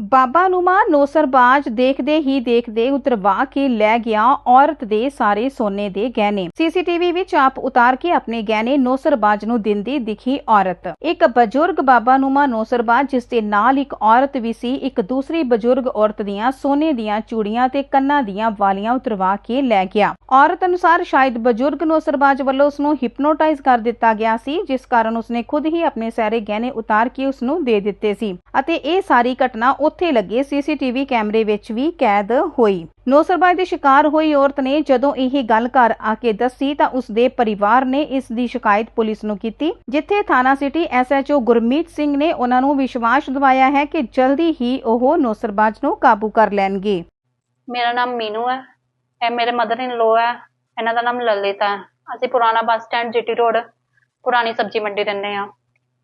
ਬਾਬਾ ਨੂਮਾ ਨੋਸਰਬਾਜ ਦੇਖਦੇ ਹੀ ਦੇਖਦੇ ਉਤਰਵਾ ਕੇ ਲੈ ਗਿਆ ਔਰਤ ਦੇ ਸਾਰੇ ਸੋਨੇ ਦੇ ਗਹਿਣੇ। ਸੀਸੀਟੀਵੀ ਵਿੱਚ ਆਪ ਉਤਾਰ ਕੇ ਆਪਣੇ ਗਹਿਣੇ ਨੋਸਰਬਾਜ ਨੂੰ ਦਿੰਦੀ ਦਿਖੀ ਔਰਤ। ਇੱਕ ਬਜ਼ੁਰਗ ਬਾਬਾ ਨੂਮਾ ਨੋਸਰਬਾਜ, ਜਿਸ ਦੇ ਨਾਲ ਇੱਕ ਔਰਤ ਵੀ ਸੀ, ਇੱਕ ਦੂਸਰੀ ਬਜ਼ੁਰਗ ਔਰਤ ਦੀਆਂ ਸੋਨੇ ਦੀਆਂ ਚੂੜੀਆਂ ਤੇ ਕੰਨਾਂ ਦੀਆਂ ਵਾਲੀਆਂ ਉਤਰਵਾ ਕੇ ਲੈ ਗਿਆ। ਔਰਤ ਅਨੁਸਾਰ ਸ਼ਾਇਦ ਬਜ਼ੁਰਗ ਨੋਸਰਬਾਜ ਵੱਲੋਂ ਉਸ ਨੂੰ ਹਿਪਨੋਟਾਈਜ਼ ਕਰ ਦਿੱਤਾ ਗਿਆ ਸੀ, ਜਿਸ ਕਾਰਨ ਉਸਨੇ ਖੁਦ ਹੀ ਆਪਣੇ ਸਾਰੇ ਗਹਿਣੇ ਉਤਾਰ ਕੇ ਉਸ ਨੂੰ ਦੇ ਦਿੱਤੇ ਸੀ। ਅਤੇ ਇਹ ਸਾਰੀ ਘਟਨਾ ਉੱਥੇ ਲੱਗੇ ਸੀਸੀਟੀਵੀ ਕੈਮਰੇ ਵਿੱਚ ਵੀ ਕੈਦ ਹੋਈ। ਨੌਸਰਬਾਜ ਦੀ ਸ਼ਿਕਾਰ ਹੋਈ ਔਰਤ ਨੇ ਜਦੋਂ ਇਹ ਗੱਲ ਘਰ ਆ ਕੇ ਦੱਸੀ ਤਾਂ ਉਸ ਦੇ ਪਰਿਵਾਰ ਨੇ ਇਸ ਦੀ ਸ਼ਿਕਾਇਤ ਪੁਲਿਸ ਨੂੰ ਕੀਤੀ, ਜਿੱਥੇ ਥਾਣਾ ਸਿਟੀ ਐਸਐਚਓ ਗੁਰਮੀਤ ਸਿੰਘ ਨੇ ਉਹਨਾਂ ਨੂੰ ਵਿਸ਼ਵਾਸ ਦਿਵਾਇਆ ਹੈ ਕਿ ਜਲਦੀ ਹੀ ਉਹ ਨੌਸਰਬਾਜ ਨੂੰ ਕਾਬੂ ਕਰ ਲੈਣਗੇ। ਮੇਰਾ ਨਾਮ ਮੀਨੂ ਹੈ। ਇਹ ਮੇਰੇ ਮਦਰ ਇਨ ਲੋ ਹੈ। ਇਹਨਾਂ ਦਾ ਨਾਮ ਲਲਿਤ ਹੈ। ਅਸੀਂ ਪੁਰਾਣਾ ਬੱਸ ਸਟੈਂਡ ਜੀਟੀ ਰੋਡ, ਪੁਰਾਣੀ ਸਬਜ਼ੀ ਮੰਡੀ ਰਹਿੰਦੇ ਆ